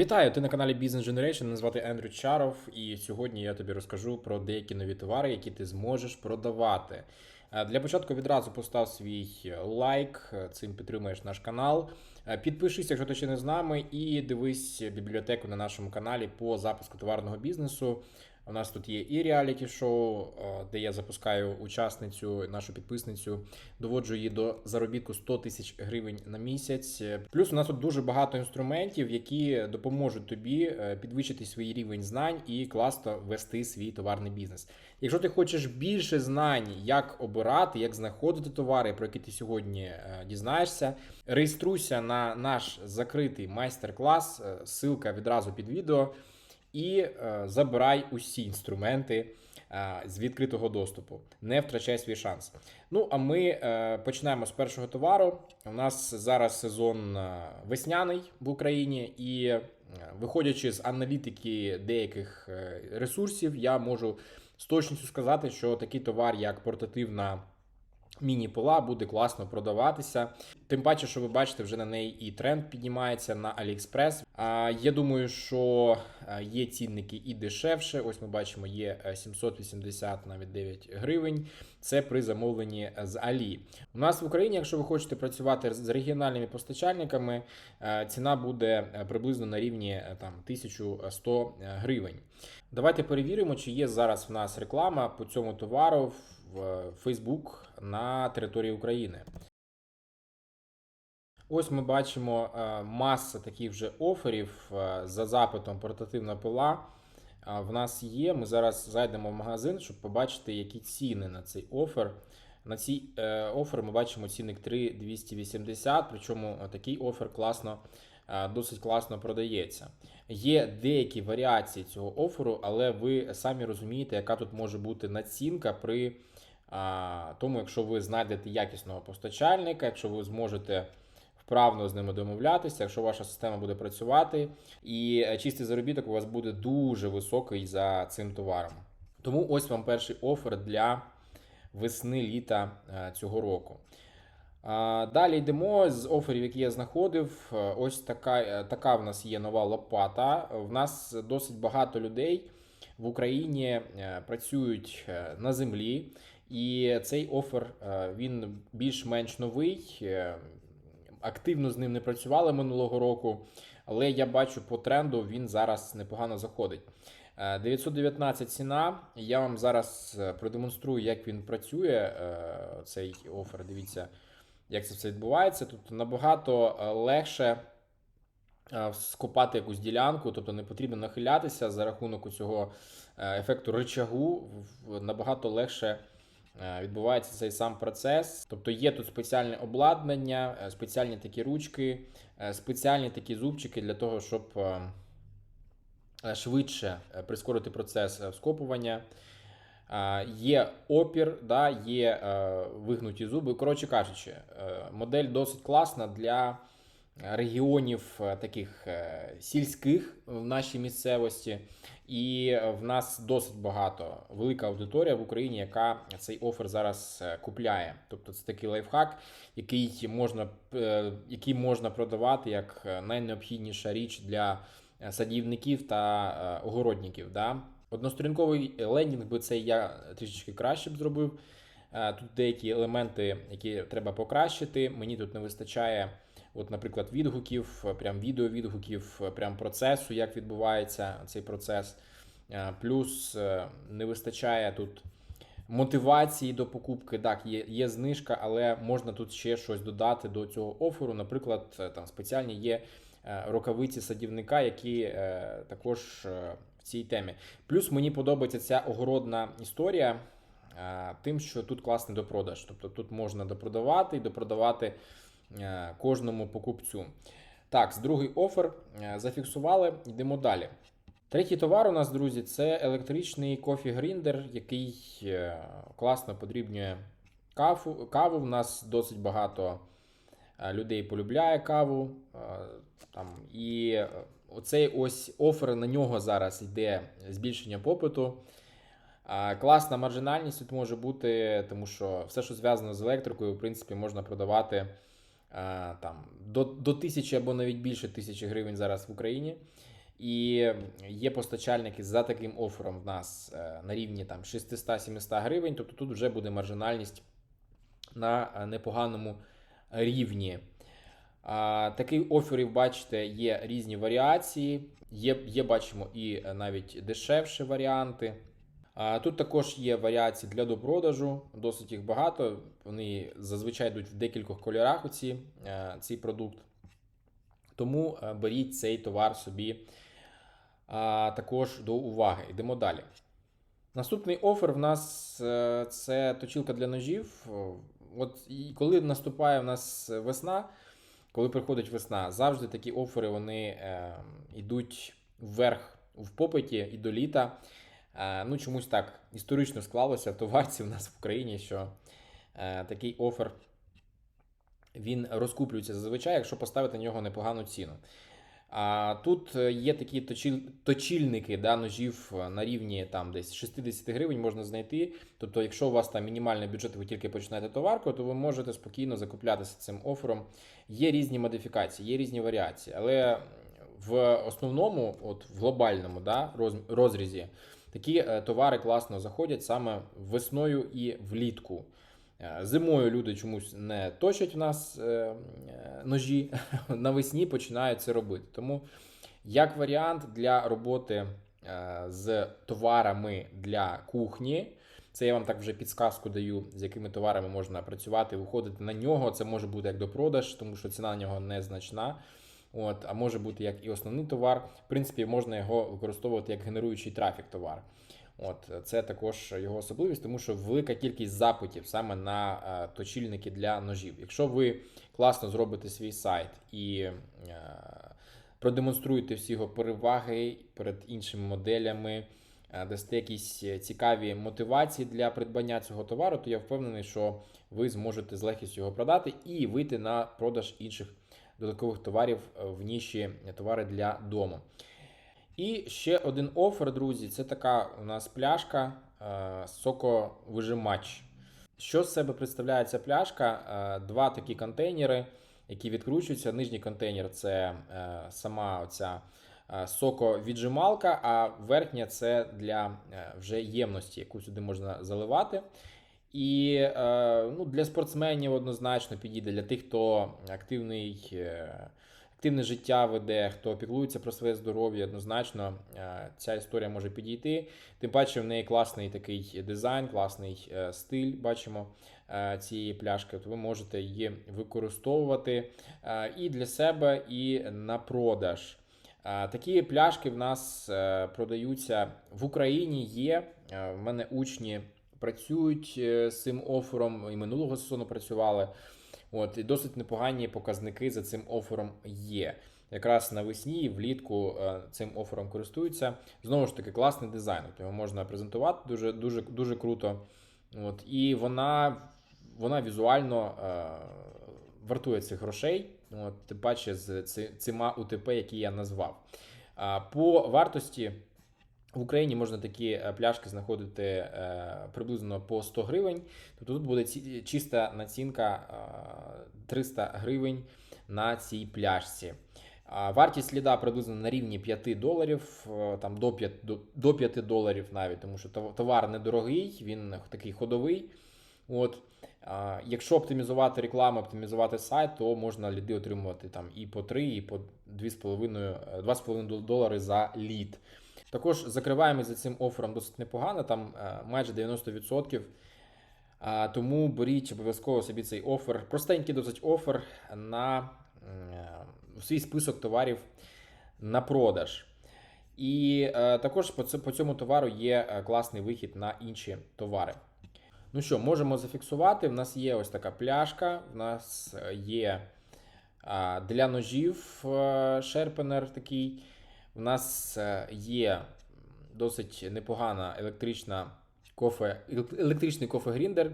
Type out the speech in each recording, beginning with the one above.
Вітаю! Ти на каналі Business Generation. Мене звати Ендрю Чаров, і сьогодні я тобі розкажу про деякі нові товари, які ти зможеш продавати. Е, Для початку відразу постав свій лайк, цим підтримуєш наш канал. Е, Підпишись, якщо ти ще не з нами, і дивись бібліотеку на нашому каналі по запуску товарного бізнесу. У нас тут є і реаліті шоу, е, де я запускаю учасницю, нашу підписницю, доводжу її до заробітку 100 тисяч гривень на місяць. Плюс у нас тут дуже багато інструментів, які допоможуть тобі е, підвищити свій рівень знань і класно вести свій товарний бізнес. Якщо ти хочеш більше знань, як обирати, як знаходити товари, про які ти сьогодні е, дізнаєшся, реєструйся на наш закритий майстер-клас. Ссылка відразу під відео і е, забирай усі інструменти е, з відкритого доступу. Не втрачай свій шанс. Ну, а ми е, починаємо з першого товару. У нас зараз сезон весняний в Україні, і виходячи з аналітики деяких ресурсів, я можу з точністю сказати, що такий товар, як портативна. Міні-пола буде класно продаватися. Тим паче, що ви бачите, вже на неї і тренд піднімається на AliExpress. А я думаю, що є цінники і дешевше. Ось ми бачимо, є е, 780 навіть 9 гривень. Це при замовленні з Алі. У нас в Україні, якщо ви хочете працювати з регіональними постачальниками, е, ціна буде е, приблизно на рівні е, там 1100 гривень. Давайте перевіримо, чи є зараз в нас реклама по цьому товару в Facebook на території України. Ось ми бачимо е, маса таких вже оферів е, за запитом портативна пила. е, В нас є. Ми зараз зайдемо в магазин, щоб побачити, які ціни на цей офер. На цей е, офер ми бачимо цінник 3,280, причому такий офер класно, досить класно продається. Є деякі варіації цього оферу, але ви самі розумієте, яка тут може бути націнка при тому, якщо ви знайдете якісного постачальника, якщо ви зможете вправно з ними домовлятися, якщо ваша система буде працювати, і е, чистий заробіток у вас буде дуже високий за цим товаром. Тому ось вам перший офер для весни-літа е, цього року. Далі йдемо з оферів, які я знаходив. Е, Ось така, така в нас є нова лопата. В нас досить багато людей в Україні працюють на землі, і цей офер він більш-менш новий. Е, Активно з ним не працювали минулого року, але я бачу по тренду він зараз непогано заходить. Е, 919 ціна. Я вам зараз е, продемонструю, як він працює. е, Цей офер. Дивіться, як це все відбувається. Тут набагато е, легше е, скопати якусь ділянку, тобто не потрібно нахилятися за рахунок цього ефекту ричагу. в- Набагато легше е, відбувається цей сам процес. Тобто є тут спеціальне обладнання, е, спеціальні такі ручки, е, спеціальні такі зубчики для того, щоб е, е, швидше е, прискорити процес е, скопування. Е, Є опір, да, є е, вигнуті зуби. Коротше кажучи, е, модель досить класна для регіонів е, таких е, сільських в нашій місцевості. І в нас досить багато велика аудиторія в Україні, яка цей офер зараз е, купляє. Тобто це такий лайфхак, який можна, е, який можна продавати як е, найнеобхідніша річ для е, садівників та е, огородників. Да? Односторінковий лендінг би це я трішечки краще б зробив. Е, Тут деякі елементи, які треба покращити. Мені тут не вистачає, от, наприклад, відгуків, прям відеовідгуків, прям процесу, як відбувається цей процес. Е, Плюс е, не вистачає тут мотивації до покупки. Так, є, є знижка, але можна тут ще щось додати до цього оферу. Наприклад, там спеціальні є рукавиці садівника, які також в цій темі. Плюс мені подобається ця огородна історія. Е, Тим, що тут класний допродаж. Тобто тут можна допродавати і допродавати е, кожному покупцю. Так, другий офер е, зафіксували. Йдемо далі. Третій товар у нас, друзі, це електричний кофі-гріндер, який класно подрібнює каву. каву. У нас досить багато людей полюбляє каву. Там, і оцей ось офер на нього зараз йде збільшення попиту. Класна маржинальність тут може бути, тому що все, що зв'язано з електрикою, в принципі, можна продавати е, там, до, до тисячі або навіть більше тисячі гривень зараз в Україні. І є постачальники за таким офером в нас е, на рівні там 600-700 гривень. Тобто тут вже буде маржинальність на е, непоганому рівні. А, Таких оферів, бачите, є різні варіації. Є, є бачимо, і навіть дешевші варіанти. Тут також є варіації для допродажу, досить їх багато. Вони зазвичай йдуть в декількох кольорах. Оці, е, цей продукт. Тому е, беріть цей товар собі також до уваги. Йдемо далі. Наступний офер в нас е, це точилка для ножів. От і коли наступає в нас весна, коли приходить весна, завжди такі офери вони е, йдуть вверх в попиті і до літа. Е, ну, чомусь так історично склалося в товарці в нас в Україні, що е, такий офер він розкуплюється зазвичай, якщо поставити на нього непогану ціну. А тут е, є такі точіль, точильники да, ножів на рівні там десь 60 гривень можна знайти. Тобто, якщо у вас там мінімальний бюджет, ви тільки починаєте товарку, то ви можете спокійно закуплятися цим офером. Є різні модифікації, є різні варіації, але в основному, от в глобальному да, роз- розрізі, такі е, товари класно заходять саме весною і влітку. Е, Зимою люди чомусь не точать в нас е, ножі, навесні починають це робити. Тому, як варіант для роботи з товарами для кухні, це я вам так вже підсказку даю, з якими товарами можна працювати, виходити на нього. Це може бути як до продаж, тому що ціна на нього незначна. От, а може бути як і основний товар. В принципі, можна його використовувати як генеруючий трафік товар. От це також його особливість, тому що велика кількість запитів саме на е, точильники для ножів. Якщо ви класно зробите свій сайт і е, продемонструєте всі його переваги перед іншими моделями, е, дасте якісь цікаві мотивації для придбання цього товару, то я впевнений, що ви зможете з легкістю його продати і вийти на продаж інших додаткових товарів е, в ніші товари для дому. І ще один офер, друзі, це така у нас пляшка е, соковижимач. Що з себе представляє ця пляшка? Е, два такі контейнери, які відкручуються. Нижній контейнер це е, сама оця е, соковіджималка, а верхня це для е, вже ємності, яку сюди можна заливати. І е, ну, для спортсменів однозначно підійде для тих, хто активний. Е, активне життя веде, хто піклується про своє здоров'я, однозначно е, ця історія може підійти. Тим паче в неї класний такий дизайн, класний стиль. Бачимо цієї пляшки. То ви можете її використовувати і для себе, і на продаж. Такі пляшки в нас продаються в Україні. Є в мене учні працюють е, з цим офером і минулого сезону працювали. От, і досить непогані показники за цим офером є. Якраз навесні влітку е, цим офером користуються. Знову ж таки, класний дизайн. От Його можна презентувати дуже дуже, дуже круто. От, і вона, вона візуально е, вартує цих грошей. От, тим паче з цими УТП, які я назвав. По вартості в Україні можна такі е, пляшки знаходити е, приблизно по 100 гривень. Тобто тут буде чиста націнка е, 300 гривень на цій пляшці. Вартість сліда приблизно на рівні 5 доларів, е, там до 5, до, до 5 доларів навіть, тому що товар недорогий, він такий ходовий. От. Якщо оптимізувати рекламу, оптимізувати сайт, то можна ліди отримувати там і по 3, і по 2,5 е, 2,5 долари за лід. Також закриваємо за цим офером досить непогано, там е, майже 90%. Тому беріть обов'язково собі цей офер. Простенький досить офер на е, свій список товарів на продаж. І е, також по, цьому товару є класний вихід на інші товари. Ну що, можемо зафіксувати. В нас є ось така пляшка, в нас є для ножів шерпенер такий. У нас е, є досить непогана електрична кофе, електричний кофе-гріндер.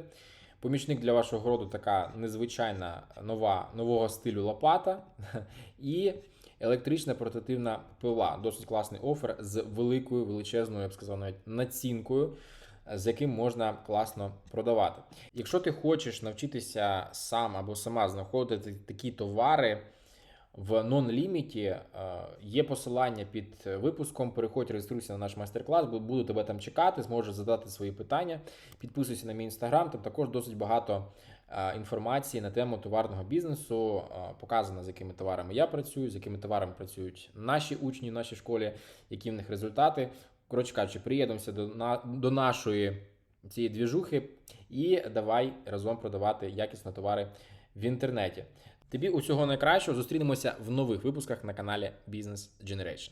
Помічник для вашого городу така незвичайна нова, нового стилю лопата. І електрична портативна пила. Досить класний офер з великою, величезною, я б сказав, навіть націнкою. з яким можна класно продавати. Якщо ти хочеш навчитися сам або сама знаходити такі товари в нон-ліміті, е, є посилання під випуском. Переходь, реєструйся на наш майстер-клас, бу- буду тебе там чекати, зможеш задати свої питання. Підписуйся на мій інстаграм, там також досить багато е, інформації на тему товарного бізнесу. е, Показано, з якими товарами я працюю, з якими товарами працюють наші учні в нашій школі, які в них результати. Коротше кажучи, приєднуємося до, на, до нашої цієї двіжухи і давай разом продавати якісно товари в інтернеті. Тобі усього найкращого. Зустрінемося в нових випусках на каналі Business Generation.